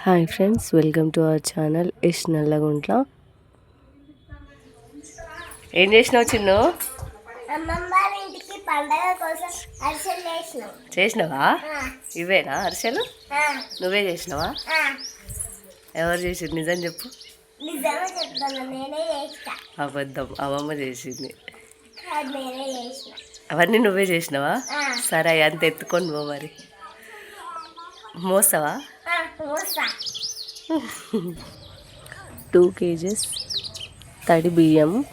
Hi friends welcome to our channel ఇష్ నల్లగుంట్ల. ఏం చేసినావు చిన్ను? చేసినావా? ఇవేనా అరిసెలు? నువ్వే చేసినావా. ఎవరు చేసింది? నిజం చెప్పు. అబద్ధం. అమ్మమ్మ చేసింది. అవన్నీ నువ్వే చేసినావా? సరే అంత ఎత్తుకొని పో మరి. మోస్తావా? టూ కేజెస్ తడి బియ్యం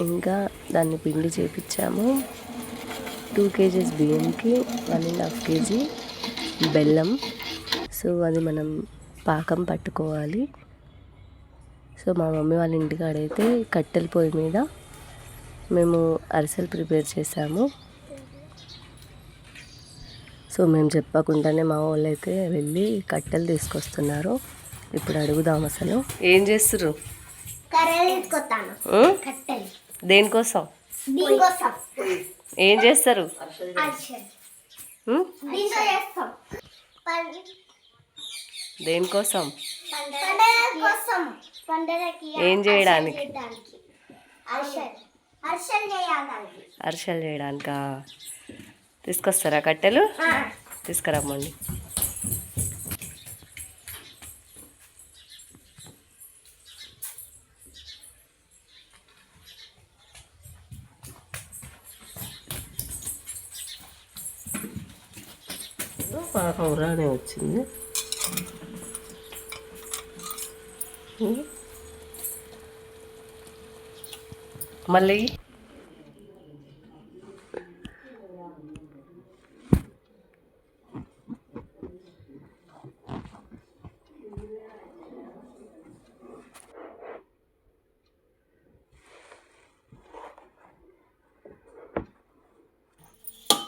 ఇంకా దాన్ని పిండి చేపించాము. టూ కేజెస్ బియ్యంకి వన్ అండ్ హాఫ్ కేజీ బెల్లం. సో అది మనం పాకం పట్టుకోవాలి. సో మా మమ్మీ వాళ్ళ ఇంటికాడైతే కట్టెల పొయ్యి మీద మేము అరిసెలు ప్రిపేర్ చేసాము. సో మేము చెప్పకుండానే మా వాళ్ళు అయితే వెళ్ళి కట్టెలు తీసుకొస్తున్నారు. ఇప్పుడు అడుగుదాం అసలు. ఏం? కట్టెలు. దేనికోసం? దీనికోసం. ఏం చేస్తారు? దేనికోసం? ఏం చేయడానికి? అరిసెలు చేయడానికి. తీసుకొస్తారా కట్టెలు? తీసుకురమ్మండి. పాకం రానే వచ్చింది. మళ్ళీ?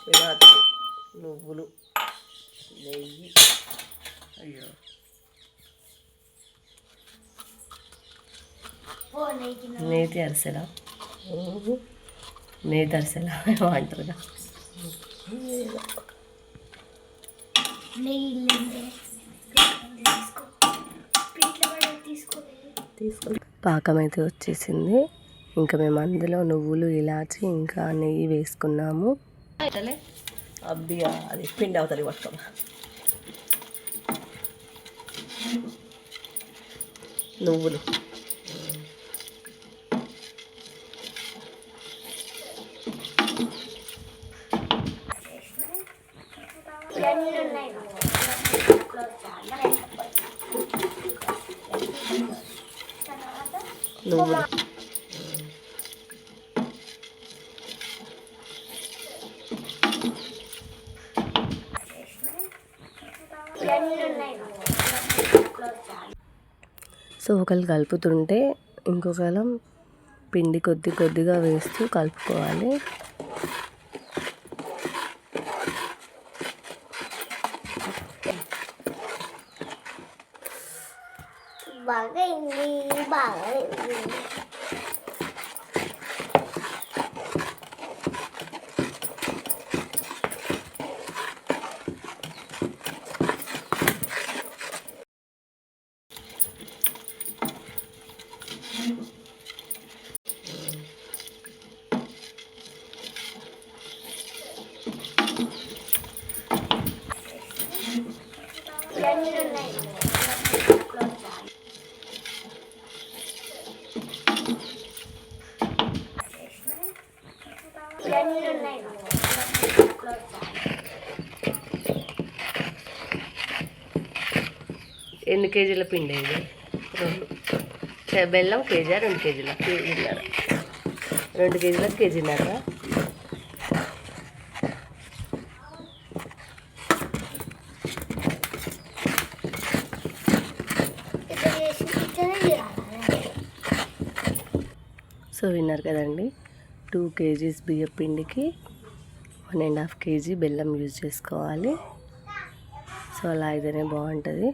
ఇలాచి నువ్వులు నెయ్యి. అయ్యో. నేతి అరిసెలా? నేతి అరిసెలా? ఏమో అంటారుగా నెయ్యి లేదే. తీసుకో. ప్లేట్లో పడే తీసుకో. తీసుకొని పాకం అయితే వచ్చేసింది. ఇంకా మేము అందులో నువ్వులు ఇలాచి ఇంకా నెయ్యి వేసుకున్నాము. అబ్బి అది పిండి అవుతుంది పట్టుకో నువ్వులు నువ్వులు సో ఒకళ్ళు కలుపుతుంటే ఇంకొకరు పిండి కొద్ది కొద్దిగా వేస్తూ కలుపుకోవాలి. బాగా బాగా రెండు కేజీల పిండి ఇది. రెండు. బెల్లం కేజీ రెండు కేజీల కేజీన్నర. రెండు కేజీల కేజీన్నర. సో విన్నారు కదండి టూ కేజీస్ బియ్య పిండికి వన్ అండ్ హాఫ్ కేజీ బెల్లం యూజ్ చేసుకోవాలి. సో అలా అయితేనే బాగుంటుంది.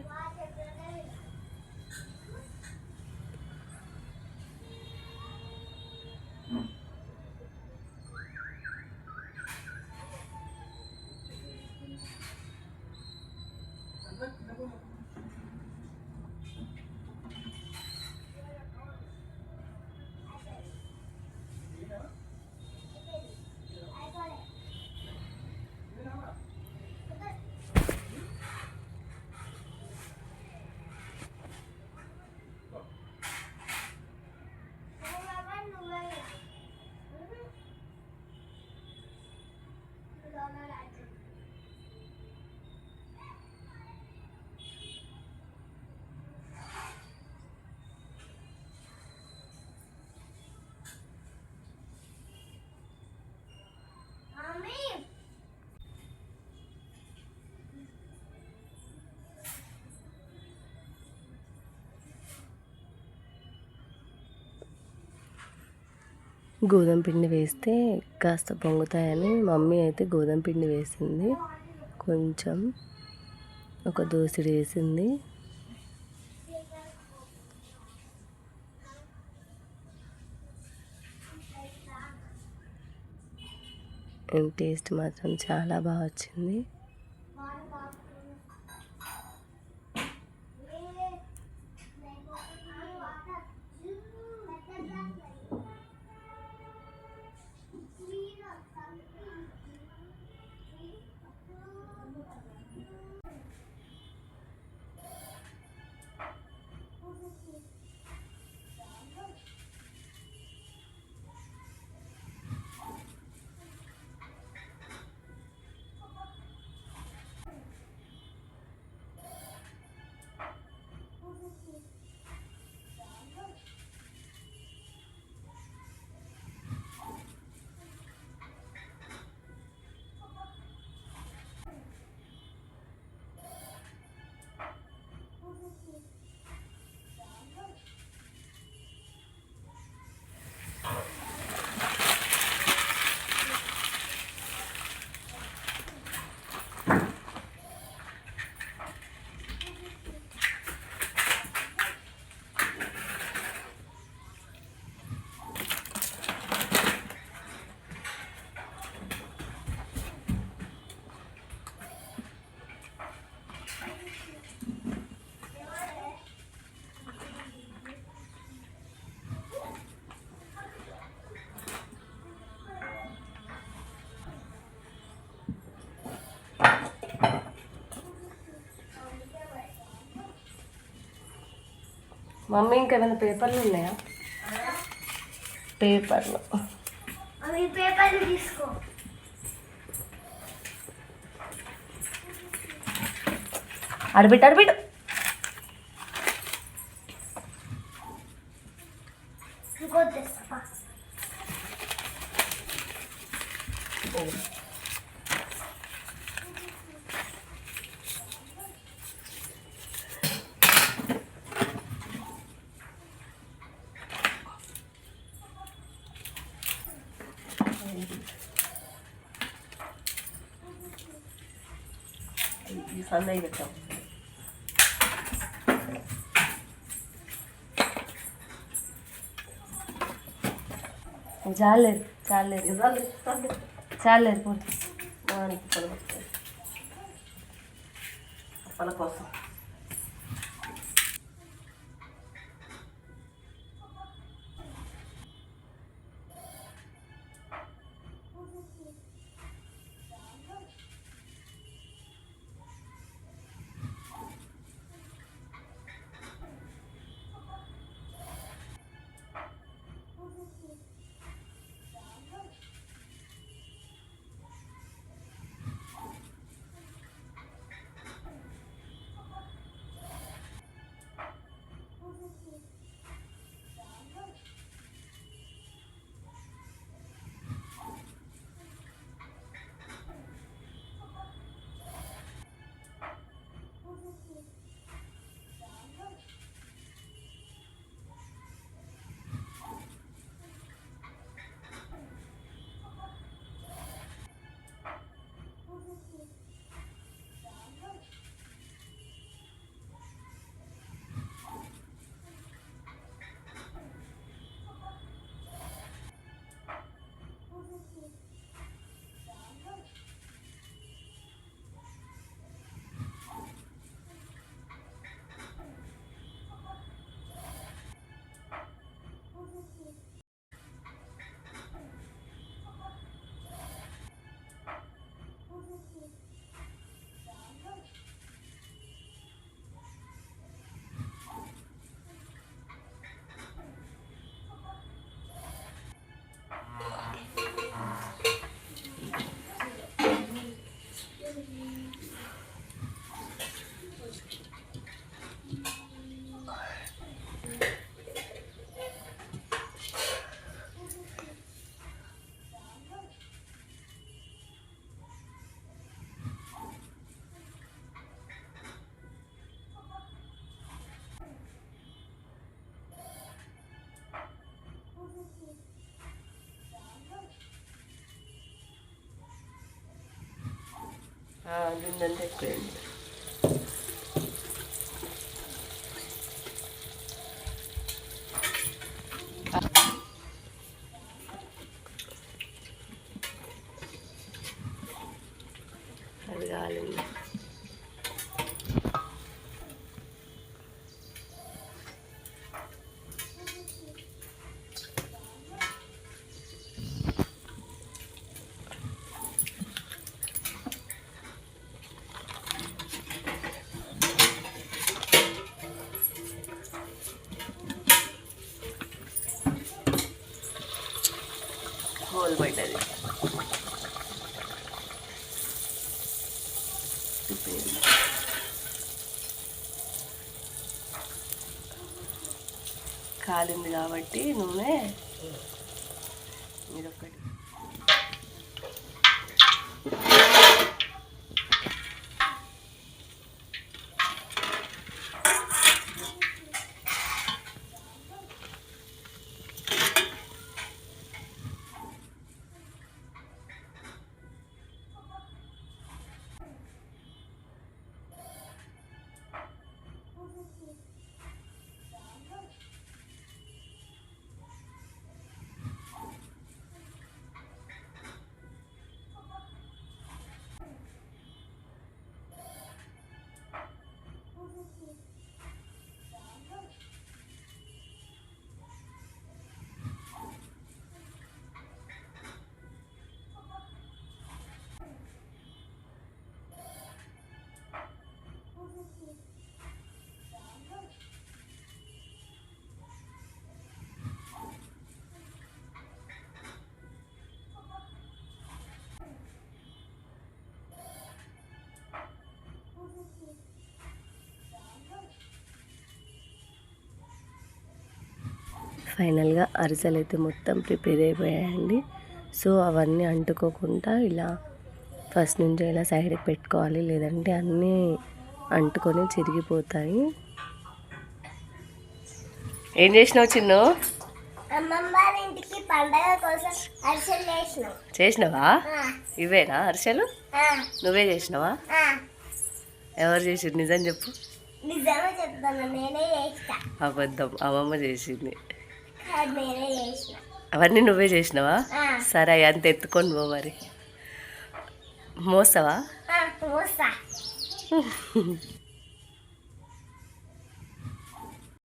గోధుమ పిండి వేస్తే కాస్త పొంగుతాయని మమ్మీ అయితే గోధుమ పిండి వేసింది. కొంచెం ఒక దోసిడి వేసింది. టేస్ట్ మాత్రం చాలా బాగా వచ్చింది. మమ్మీ ఇంకేమైనా పేపర్లు ఉన్నాయా? పేపర్లు. పేపర్లు తీసుకో. అడబిట్టు అడబిట్టు సన్నవి పెట్టాం. చాలేదు చాలేదు చాలేదు పో అప్పల కోసం. yun na depende. Ang galing na. కాలింది కాబట్టి నూనె ఇదొకటి ఫైనల్గా అరిసెలు అయితే మొత్తం ప్రిపేర్ అయిపోయాయండి. సో అవన్నీ అంటుకోకుండా ఇలా ఫస్ట్ నుంచి ఇలా సైడ్కి పెట్టుకోవాలి. లేదంటే అన్నీ అంటుకొని చిరిగిపోతాయి. ఏం చేసినావు చిన్ను? అమ్మమ్మ వాళ్ళ ఇంటికి పండగ కోసం అరిసెలు చేసినాం. చేసినావా? ఇవేనా అరిసెలు? నువ్వే చేసినావా. ఎవరు చేసి నిజం చెప్పు. నిజమే చెప్తాను నేనే చేసిన అబద్ధం. అమ్మమ్మ చేసింది. అవన్నీ నువ్వే చేసినావా? సరే అంత ఎత్తుకొని పో మరి. మోస్తావా? ఆ, మూసా